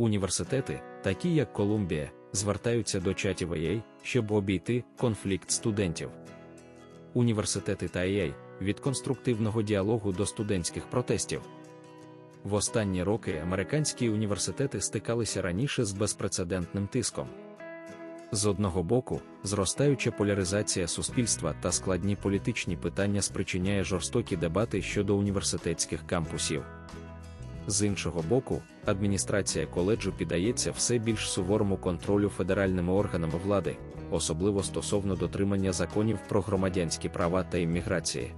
Університети, такі як Колумбія, звертаються до чатів AI, щоб обійти конфлікт студентів. Університети та AI від конструктивного діалогу до студентських протестів. В останні роки американські університети стикалися раніше з безпрецедентним тиском. З одного боку, зростаюча поляризація суспільства та складні політичні питання спричиняє жорстокі дебати щодо університетських кампусів. З іншого боку, адміністрація коледжу піддається все більш суворому контролю федеральними органами влади, особливо стосовно дотримання законів про громадянські права та імміграції.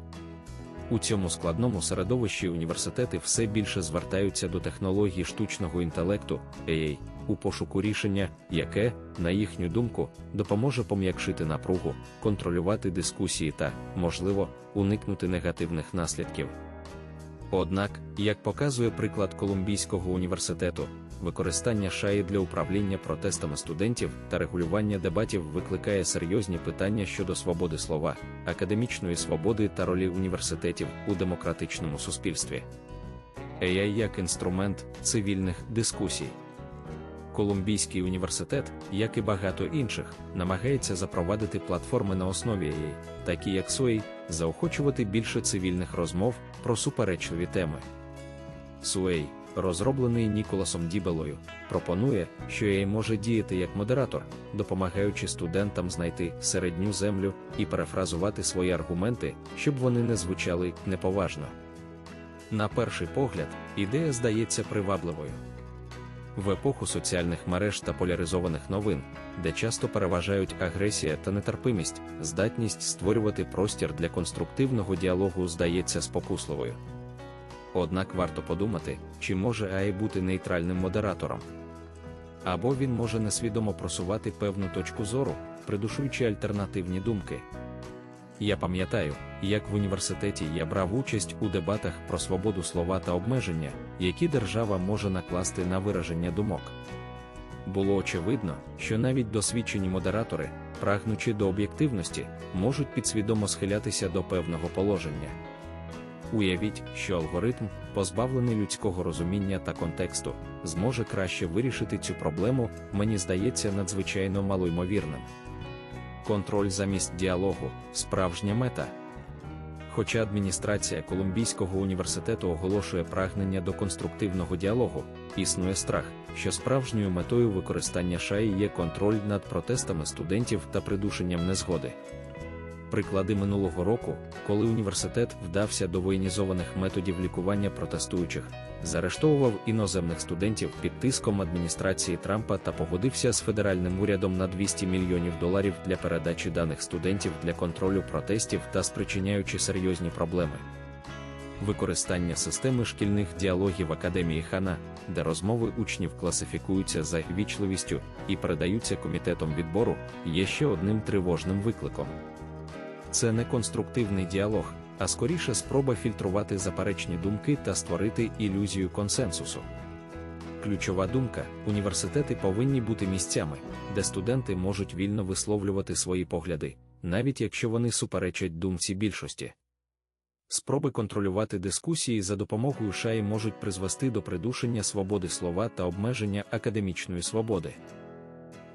У цьому складному середовищі університети все більше звертаються до технології штучного інтелекту AI, у пошуку рішення, яке, на їхню думку, допоможе пом'якшити напругу, контролювати дискусії та, можливо, уникнути негативних наслідків. Однак, як показує приклад Колумбійського університету, використання шаї для управління протестами студентів та регулювання дебатів викликає серйозні питання щодо свободи слова, академічної свободи та ролі університетів у демократичному суспільстві. AI як інструмент цивільних дискусій. Колумбійський університет, як і багато інших, намагається запровадити платформи на основі AI, такі як SOI, заохочувати більше цивільних розмов про суперечливі теми. SUEI, розроблений Ніколасом Дібелою, пропонує, що AI може діяти як модератор, допомагаючи студентам знайти середню землю і перефразувати свої аргументи, щоб вони не звучали неповажно. На перший погляд, ідея здається привабливою. В епоху соціальних мереж та поляризованих новин, де часто переважають агресія та нетерпимість, здатність створювати простір для конструктивного діалогу здається спокусливою. Однак варто подумати, чи може AI бути нейтральним модератором. Або він може несвідомо просувати певну точку зору, придушуючи альтернативні думки. Я пам'ятаю, як в університеті я брав участь у дебатах про свободу слова та обмеження, які держава може накласти на вираження думок. Було очевидно, що навіть досвідчені модератори, прагнучи до об'єктивності, можуть підсвідомо схилятися до певного положення. Уявіть, що алгоритм, позбавлений людського розуміння та контексту, зможе краще вирішити цю проблему, мені здається надзвичайно малоймовірним. Контроль замість діалогу справжня мета. Хоча адміністрація Колумбійського університету оголошує прагнення до конструктивного діалогу, існує страх, що справжньою метою використання шаї є контроль над протестами студентів та придушенням незгоди приклади минулого року, коли університет вдався до воєнізованих методів лікування протестуючих, заарештовував іноземних студентів під тиском адміністрації Трампа та погодився з федеральним урядом на 200 мільйонів доларів для передачі даних студентів для контролю протестів та спричиняючи серйозні проблеми. Використання системи шкільних діалогів Академії Хана, де розмови учнів класифікуються за вічливістю і передаються комітетом відбору, є ще одним тривожним викликом. Це не конструктивний діалог, а скоріше спроба фільтрувати заперечні думки та створити ілюзію консенсусу. Ключова думка: університети повинні бути місцями, де студенти можуть вільно висловлювати свої погляди, навіть якщо вони суперечать думці більшості. Спроби контролювати дискусії за допомогою шаї можуть призвести до придушення свободи слова та обмеження академічної свободи.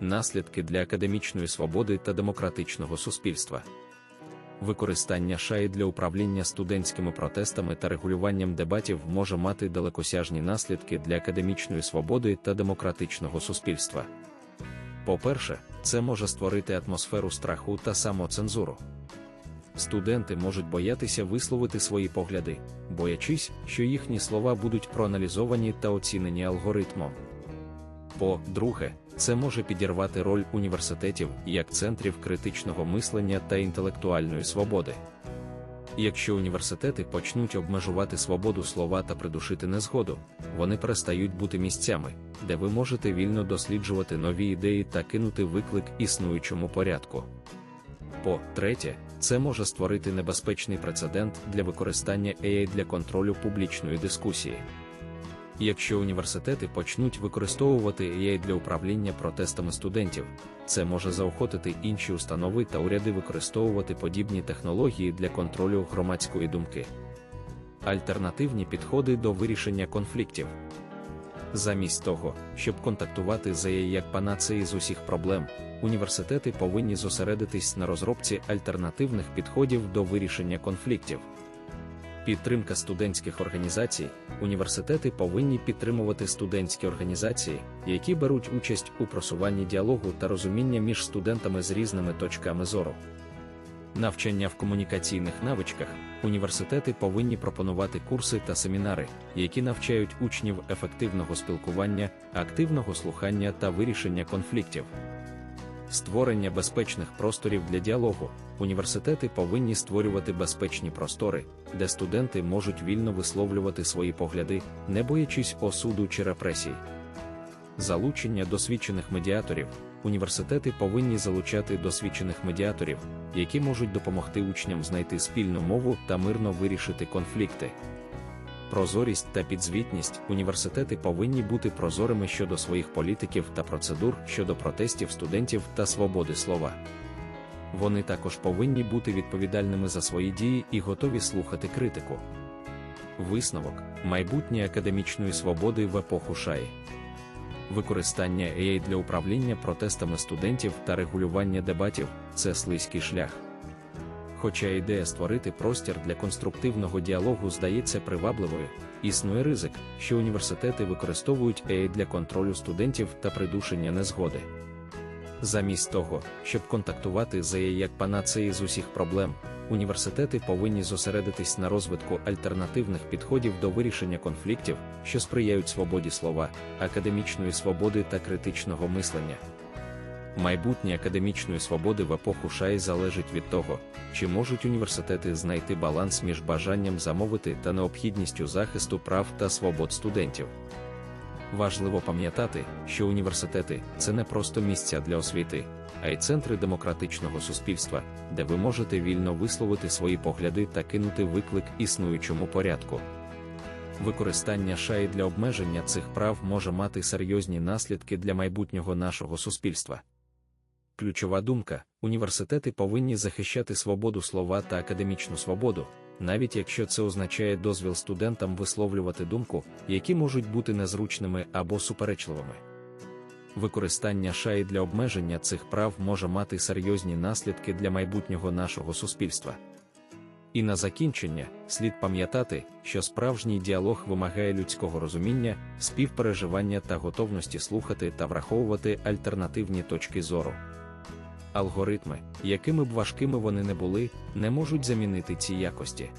Наслідки для академічної свободи та демократичного суспільства. Використання шаї для управління студентськими протестами та регулюванням дебатів може мати далекосяжні наслідки для академічної свободи та демократичного суспільства. По-перше, це може створити атмосферу страху та самоцензуру. Студенти можуть боятися висловити свої погляди, боячись, що їхні слова будуть проаналізовані та оцінені алгоритмом. По-друге, це може підірвати роль університетів як центрів критичного мислення та інтелектуальної свободи. Якщо університети почнуть обмежувати свободу слова та придушити незгоду, вони перестають бути місцями, де ви можете вільно досліджувати нові ідеї та кинути виклик існуючому порядку. По третє, це може створити небезпечний прецедент для використання AI для контролю публічної дискусії. Якщо університети почнуть використовувати AI для управління протестами студентів, це може заохотити інші установи та уряди використовувати подібні технології для контролю громадської думки. Альтернативні підходи до вирішення конфліктів. Замість того, щоб контактувати з ЕА як панацеї з усіх проблем, університети повинні зосередитись на розробці альтернативних підходів до вирішення конфліктів. Підтримка студентських організацій. Університети повинні підтримувати студентські організації, які беруть участь у просуванні діалогу та розуміння між студентами з різними точками зору. Навчання в комунікаційних навичках університети повинні пропонувати курси та семінари, які навчають учнів ефективного спілкування, активного слухання та вирішення конфліктів. Створення безпечних просторів для діалогу. Університети повинні створювати безпечні простори, де студенти можуть вільно висловлювати свої погляди, не боячись осуду чи репресій. Залучення досвідчених медіаторів. Університети повинні залучати досвідчених медіаторів, які можуть допомогти учням знайти спільну мову та мирно вирішити конфлікти. Прозорість та підзвітність університети повинні бути прозорими щодо своїх політиків та процедур щодо протестів студентів та свободи слова. Вони також повинні бути відповідальними за свої дії і готові слухати критику. Висновок майбутнє академічної свободи в епоху шаї. Використання AI для управління протестами студентів та регулювання дебатів це слизький шлях. Хоча ідея створити простір для конструктивного діалогу здається привабливою, існує ризик, що університети використовують AI для контролю студентів та придушення незгоди. Замість того, щоб контактувати з AI як панацеї з усіх проблем, університети повинні зосередитись на розвитку альтернативних підходів до вирішення конфліктів, що сприяють свободі слова, академічної свободи та критичного мислення. Майбутнє академічної свободи в епоху шаї залежить від того, чи можуть університети знайти баланс між бажанням замовити та необхідністю захисту прав та свобод студентів. Важливо пам'ятати, що університети це не просто місця для освіти, а й центри демократичного суспільства, де ви можете вільно висловити свої погляди та кинути виклик існуючому порядку. Використання шаї для обмеження цих прав може мати серйозні наслідки для майбутнього нашого суспільства. Ключова думка: університети повинні захищати свободу слова та академічну свободу, навіть якщо це означає дозвіл студентам висловлювати думку, які можуть бути незручними або суперечливими. Використання шаї для обмеження цих прав може мати серйозні наслідки для майбутнього нашого суспільства. І на закінчення слід пам'ятати, що справжній діалог вимагає людського розуміння, співпереживання та готовності слухати та враховувати альтернативні точки зору. Алгоритми, якими б важкими вони не були, не можуть замінити ці якості.